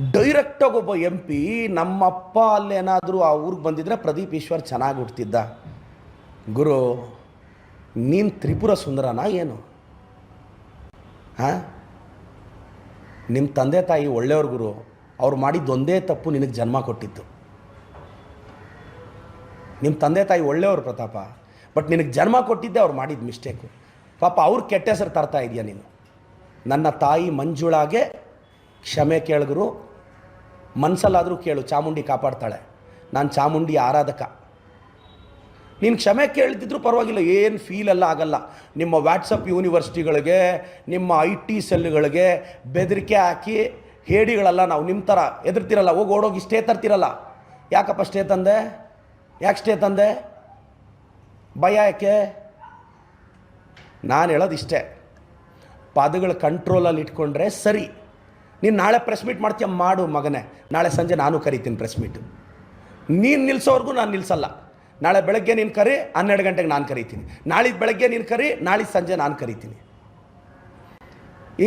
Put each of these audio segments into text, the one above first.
ಡೈರೆಕ್ಟಾಗಿ ಒಬ್ಬ M P ನಮ್ಮಪ್ಪ ಅಲ್ಲೇನಾದರೂ ಆ ಊರಿಗೆ ಬಂದಿದ್ರೆ ಪ್ರದೀಪ್ ಈಶ್ವರ್ ಚೆನ್ನಾಗಿ ಹುಡ್ತಿದ್ದ ಗುರು, ನೀನು ತ್ರಿಪುರ ಸುಂದರನಾ ಏನು? ಹಾಂ? ನಿಮ್ಮ ತಂದೆ ತಾಯಿ ಒಳ್ಳೆಯವ್ರ ಗುರು, ಅವ್ರು ಮಾಡಿದ್ದೊಂದೇ ತಪ್ಪು ನಿನಗೆ ಜನ್ಮ ಕೊಟ್ಟಿತ್ತು. ನಿಮ್ಮ ತಂದೆ ತಾಯಿ ಒಳ್ಳೆಯವರು ಪ್ರತಾಪ, ಬಟ್ ನಿನಗೆ ಜನ್ಮ ಕೊಟ್ಟಿದ್ದೆ ಅವ್ರು ಮಾಡಿದ ಮಿಸ್ಟೇಕು. ಪಾಪ ಅವ್ರು ಕೆಟ್ಟ ಹೆಸರು ತರ್ತಾ ಇದೆಯಾ ನೀನು? ನನ್ನ ತಾಯಿ ಮಂಜುಳಾಗೆ ಕ್ಷಮೆ ಕೇಳಿದ್ರು ಮನಸ್ಸಲ್ಲಾದರೂ ಕೇಳು, ಚಾಮುಂಡಿ ಕಾಪಾಡ್ತಾಳೆ. ನಾನು ಚಾಮುಂಡಿ ಆರಾಧಕ. ನೀನು ಕ್ಷಮೆ ಕೇಳ್ತಿದ್ರು ಪರವಾಗಿಲ್ಲ, ಏನು ಫೀಲ್ ಎಲ್ಲ ಆಗಲ್ಲ. ನಿಮ್ಮ ವ್ಯಾಟ್ಸಪ್ ಯೂನಿವರ್ಸಿಟಿಗಳಿಗೆ ನಿಮ್ಮ ಐ ಟಿ ಸೆಲ್ಗಳಿಗೆ ಬೆದರಿಕೆ ಹಾಕಿ ಹೇಡಿಗಳಲ್ಲ ನಾವು ನಿಮ್ಮ ಥರ ಎದುರ್ತಿರಲ್ಲ, ಹೋಗಿ ಓಡೋಗಿ ಸ್ಟೇ ತರ್ತಿರಲ್ಲ. ಯಾಕಪ್ಪ ಸ್ಟೇ ತಂದೆ? ಯಾಕೆ ಸ್ಟೇ ತಂದೆ? ಭಯ ಯಾಕೆ? ನಾನು ಹೇಳೋದು ಇಷ್ಟೇ. ಪದಗಳ ಕಂಟ್ರೋಲಲ್ಲಿ ಇಟ್ಕೊಂಡ್ರೆ ಸರಿ. ನೀನು ನಾಳೆ ಪ್ರೆಸ್ ಮೀಟ್ ಮಾಡ್ತೀಯ? ಮಾಡು ಮಗನೇ. ನಾಳೆ ಸಂಜೆ ನಾನು ಕರಿತೀನಿ ಪ್ರೆಸ್ ಮೀಟು ನೀನು ನಿಲ್ಲಿಸೋವರೆಗೂ ನಾನು ನಿಲ್ಲಿಸಲ್ಲ ನಾಳೆ ಬೆಳಗ್ಗೆ ನೀನು ಕರಿ, ಹನ್ನೆರಡು ಗಂಟೆಗೆ ನಾನು ಕರಿತೀನಿ. ನಾಳೆ ಬೆಳಗ್ಗೆ ನೀನು ಕರಿ ನಾಳೆ ಸಂಜೆ ನಾನು ಕರಿತೀನಿ.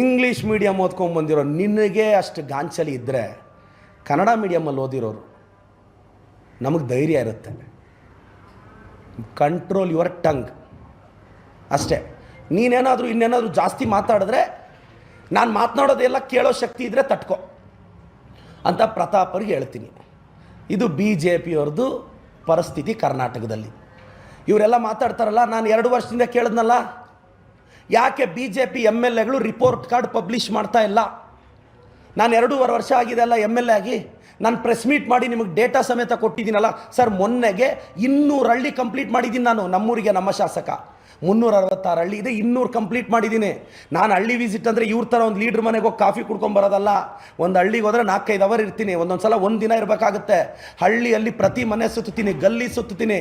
ಇಂಗ್ಲೀಷ್ ಮೀಡಿಯಮ್ ಓದ್ಕೊಂಬಂದಿರೋ ನಿನಗೆ ಅಷ್ಟು ಗಾಂಚಲಿ ಇದ್ದರೆ ಕನ್ನಡ ಮೀಡಿಯಮಲ್ಲಿ ಓದಿರೋರು ನಮಗೆ ಧೈರ್ಯ ಇರುತ್ತೆ. ಕಂಟ್ರೋಲ್ ಯುವರ್ ಟಂಗ್ ಅಷ್ಟೇ. ನೀನೇನಾದರೂ ಇನ್ನೇನಾದರೂ ಜಾಸ್ತಿ ಮಾತಾಡಿದ್ರೆ ನಾನು ಮಾತನಾಡೋದೆಲ್ಲ ಕೇಳೋ ಶಕ್ತಿ ಇದ್ದರೆ ತಟ್ಕೋ. ಅಂತ ಪ್ರತಾಪರಿಗೆ ಹೇಳ್ತೀನಿ. ಇದು ಬಿ ಜೆ ಪಿಯವ್ರದ್ದು ಪರಿಸ್ಥಿತಿ ಕರ್ನಾಟಕದಲ್ಲಿ. ಇವರೆಲ್ಲ ಮಾತಾಡ್ತಾರಲ್ಲ, ನಾನು ಎರಡು ವರ್ಷದಿಂದ ಕೇಳಿದ್ನಲ್ಲ? ಯಾಕೆ B J P M L ಎಗಳು ರಿಪೋರ್ಟ್ ಕಾರ್ಡ್ ಪಬ್ಲಿಷ್ ಮಾಡ್ತಾ ಇಲ್ಲ? ನಾನು ಎರಡೂವರೆ ವರ್ಷ ಆಗಿದೆ ಅಲ್ಲ ಎಂ ಎಲ್ ಎ ಆಗಿ? ನಾನು ಪ್ರೆಸ್ ಮೀಟ್ ಮಾಡಿ ನಿಮಗೆ ಡೇಟಾ ಸಮೇತ ಕೊಟ್ಟಿದ್ದೀನಲ್ಲ ಸರ್ ಮೊನ್ನೆಗೆ ಇನ್ನೂರು ಹಳ್ಳಿ ಕಂಪ್ಲೀಟ್ ಮಾಡಿದ್ದೀನಿ ನಾನು, ನಮ್ಮೂರಿಗೆ, ನಮ್ಮ ಶಾಸಕ. ಮುನ್ನೂರ ಅರವತ್ತಾರು ಹಳ್ಳಿ ಇದೆ, ಇನ್ನೂರು ಕಂಪ್ಲೀಟ್ ಮಾಡಿದ್ದೀನಿ. ನಾನು ಹಳ್ಳಿ ವಿಸಿಟ್ ಅಂದರೆ ಇವ್ರ ಥರ ಒಂದು ಲೀಡ್ರ್ ಮನೆಗೆ ಹೋಗಿ ಕಾಫಿ ಕುಡ್ಕೊಂಬರೋದಲ್ಲ ಒಂದು ಹಳ್ಳಿಗೆ ಹೋದ್ರೆ ನಾಲ್ಕೈದು ಅವರ್ ಇರ್ತೀನಿ ಒಂದೊಂದು ಸಲ ಒಂದು ದಿನ ಇರಬೇಕಾಗುತ್ತೆ. ಹಳ್ಳಿಯಲ್ಲಿ ಪ್ರತಿ ಮನೆ ಸುತ್ತೀನಿ ಗಲ್ಲಿ ಸುತ್ತೀನಿ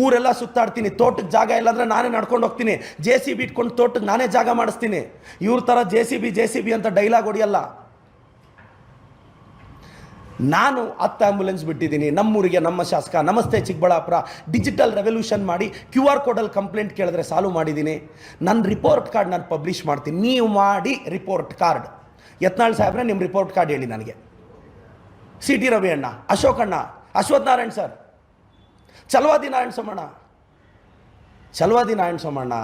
ಊರೆಲ್ಲ ಸುತ್ತಾಡ್ತೀನಿ ತೋಟಕ್ಕೆ ಜಾಗ ಇಲ್ಲ ಅಂದರೆ ನಾನೇ ನಡ್ಕೊಂಡು ಹೋಗ್ತೀನಿ. ಜೆ ಸಿ ಬಿ ಇಟ್ಕೊಂಡು ತೋಟಕ್ಕೆ ನಾನೇ ಜಾಗ ಮಾಡಿಸ್ತೀನಿ. ಇವ್ರ ಥರ J C B J C B ಅಂತ ಡೈಲಾಗ್ ಹೊಡಿಯಲ್ಲ. ನಾನು ಹತ್ತು ಆ್ಯಂಬುಲೆನ್ಸ್ ಬಿಟ್ಟಿದ್ದೀನಿ. ನಮ್ಮೂರಿಗೆ ನಮ್ಮ ಶಾಸಕ, ನಮಸ್ತೆ ಚಿಕ್ಕಬಳ್ಳಾಪುರ, ಡಿಜಿಟಲ್ ರೆವಲ್ಯೂಷನ್ ಮಾಡಿ ಕ್ಯೂ ಆರ್ ಕೋಡಲ್ಲಿ ಕಂಪ್ಲೇಂಟ್ ಕೇಳಿದ್ರೆ ಸಾಲ್ವ್ ಮಾಡಿದ್ದೀನಿ. ನನ್ನ ರಿಪೋರ್ಟ್ ಕಾರ್ಡ್ ನಾನು ಪಬ್ಲಿಷ್ ಮಾಡ್ತೀನಿ. ನೀವು ಮಾಡಿ ರಿಪೋರ್ಟ್ ಕಾರ್ಡ್. ಯತ್ನಾಳ್ ಸಾಹೇಬ್ರೆ ನಿಮ್ಮ ರಿಪೋರ್ಟ್ ಕಾರ್ಡ್ ಹೇಳಿ ನನಗೆ. ಸಿ ಟಿ ರವಿ ಅಣ್ಣ, ಅಶೋಕ್ ಅಣ್ಣ, ಅಶ್ವಥ್ ನಾರಾಯಣ್ ಸರ್. ಚಲವಾದಿ ನಾರಾಯಣ ಸೋಮಣ್ಣ. ಚಲವಾದಿ ನಾರಾಯಣ ಸೋಮಣ್ಣ.